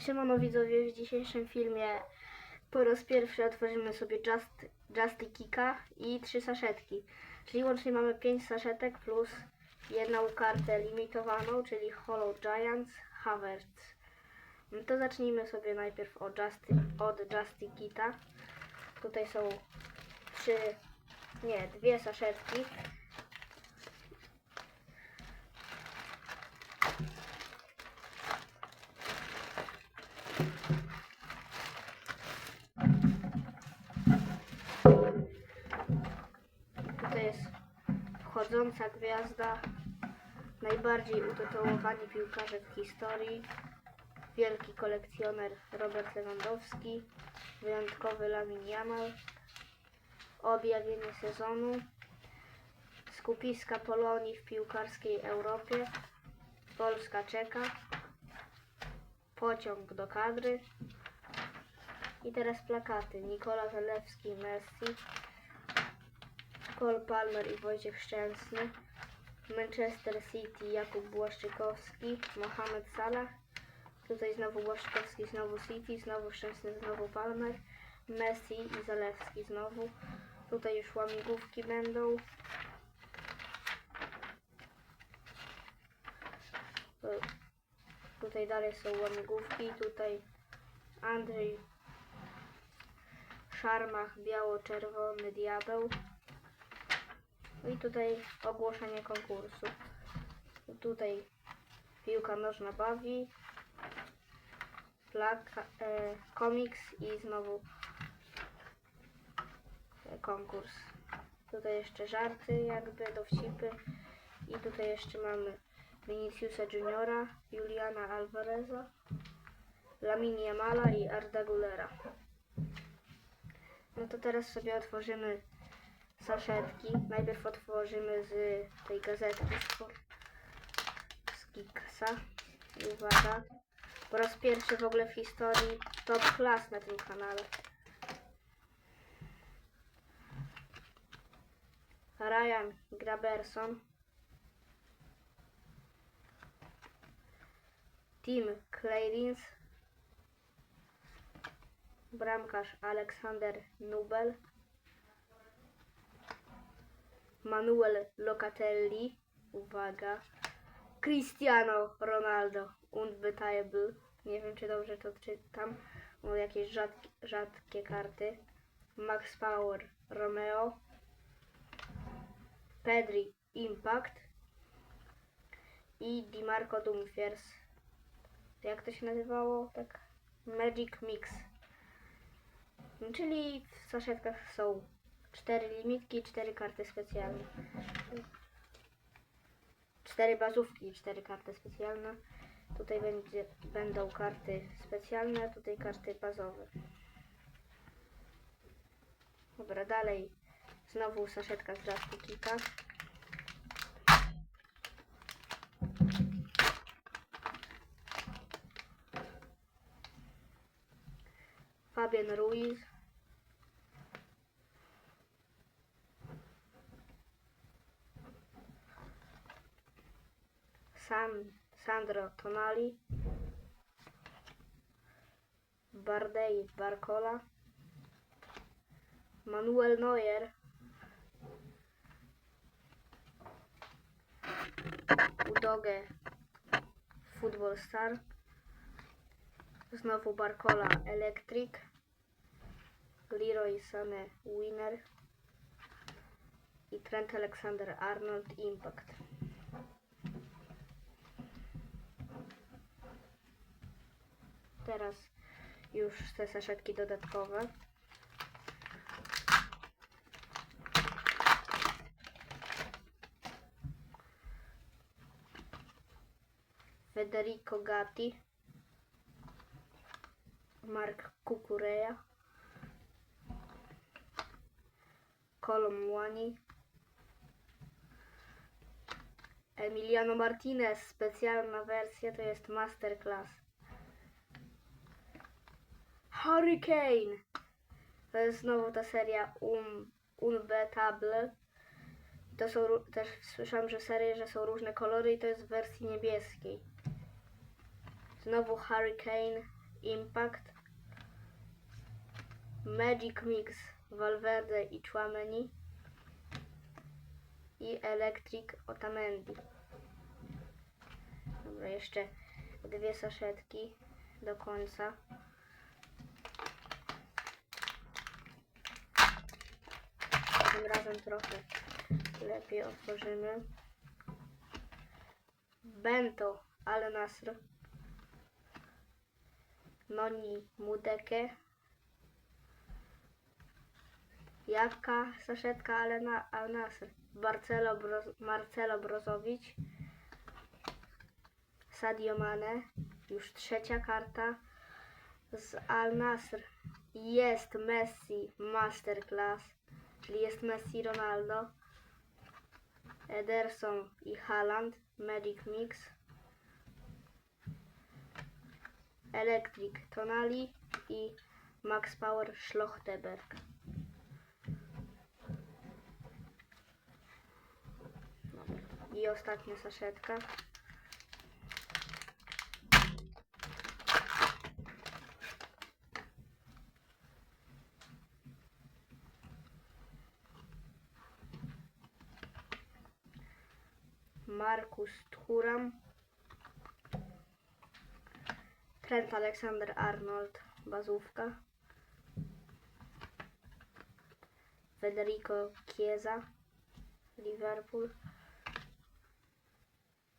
Siemano widzowie, w dzisiejszym filmie po raz pierwszy otworzymy sobie Just, Justy Kika i trzy saszetki. Czyli łącznie mamy 5 saszetek plus jedną kartę limitowaną, czyli Hollow Giants Havertz. No to zacznijmy sobie najpierw od Justy, od Justy Kita. Tutaj są trzy, nie, dwie saszetki. Tutaj jest wchodząca gwiazda, najbardziej utytułowani piłkarze w historii, wielki kolekcjoner Robert Lewandowski, wyjątkowy Lamin Jamal, objawienie sezonu, skupiska Polonii w piłkarskiej Europie, Polska czeka, pociąg do kadry i teraz plakaty. Nikola Zalewski, Messi, Cole Palmer i Wojciech Szczęsny, Manchester City Jakub Błaszczykowski, Mohamed Salah, tutaj znowu Błaszczykowski, znowu City, znowu Szczęsny, znowu Palmer, Messi i Zalewski znowu, tutaj już łamigłówki będą. Tu- Tutaj dalej są łamigłówki, tutaj Andrzej Szarmach, biało-czerwony diabeł. No i tutaj ogłoszenie konkursu. Tutaj piłka nożna bawi, plaka, e, komiks i znowu e, konkurs. Tutaj jeszcze żarty, jakby dowcipy. I tutaj jeszcze mamy Viniciusa Juniora, Juliana Alvareza, Lamine Yamala i Arda Gulera. No to teraz sobie otworzymy saszetki. Najpierw otworzymy z tej gazetki z, uwaga. Po raz pierwszy w ogóle w historii top class na tym kanale. Ryan Graberson. Tim Clarins. Bramkarz Aleksander Nubel. Manuel Locatelli, uwaga, Cristiano Ronaldo, unbeatable, nie wiem czy dobrze to czytam, bo jakieś rzadkie, rzadkie karty, Max Power, Romeo, Pedri, Impact. I Di Marco Dumfries, jak to się nazywało, tak, Magic Mix, czyli w saszetkach są Cztery limitki i cztery karty specjalne. Cztery bazówki i cztery karty specjalne. Tutaj będzie, będą karty specjalne, tutaj karty bazowe. Dobra, dalej. Znowu saszetka z Justy Kika. Fabian Ruiz. San, Sandro Tonali, Bardei Barcola, Manuel Neuer, Udoge Football Star, znowu Barcola Electric, Leroy Sané Winner i Trent Alexander Arnold Impact. Teraz już te saszetki dodatkowe. Federico Gatti, Mark Kukureya, Colom Wani, Emiliano Martinez, specjalna wersja to jest Masterclass. Hurricane. To jest znowu ta seria um, Unbeatable. To są też słyszałam, że serie, że są różne kolory i to jest w wersji niebieskiej. Znowu Hurricane Impact, Magic Mix Valverde i Chouameni i Electric Otamendi. Dobra, jeszcze dwie saszetki do końca. Tym razem trochę lepiej otworzymy. Bento Al Nasr. Noni Mudeke. Jaka saszetka Al Nasr. Marcelo, Marcelo Brozowicz. Sadio Mane. Już trzecia karta z Al Nasr. Jest Messi Masterclass, czyli jest Messi Ronaldo. Ederson i Haaland Magic Mix. Electric Tonali i Max Power Schlochterberg. I ostatnia saszetka. Markus Thuram. Trent Alexander Arnold, bazówka. Federico Chiesa, Liverpool.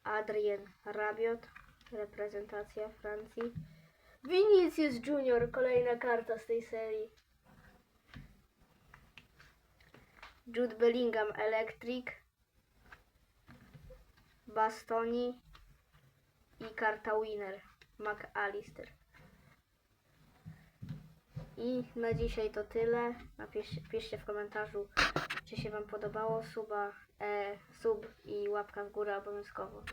Adrien Rabiot, reprezentacja Francji. Vinicius Junior, kolejna karta z tej serii. Jude Bellingham, Electric. Bastoni i karta Winner McAllister. I na dzisiaj to tyle. Napiszcie piszcie w komentarzu, czy się Wam podobało. Suba, e, sub i łapka w górę obowiązkowo.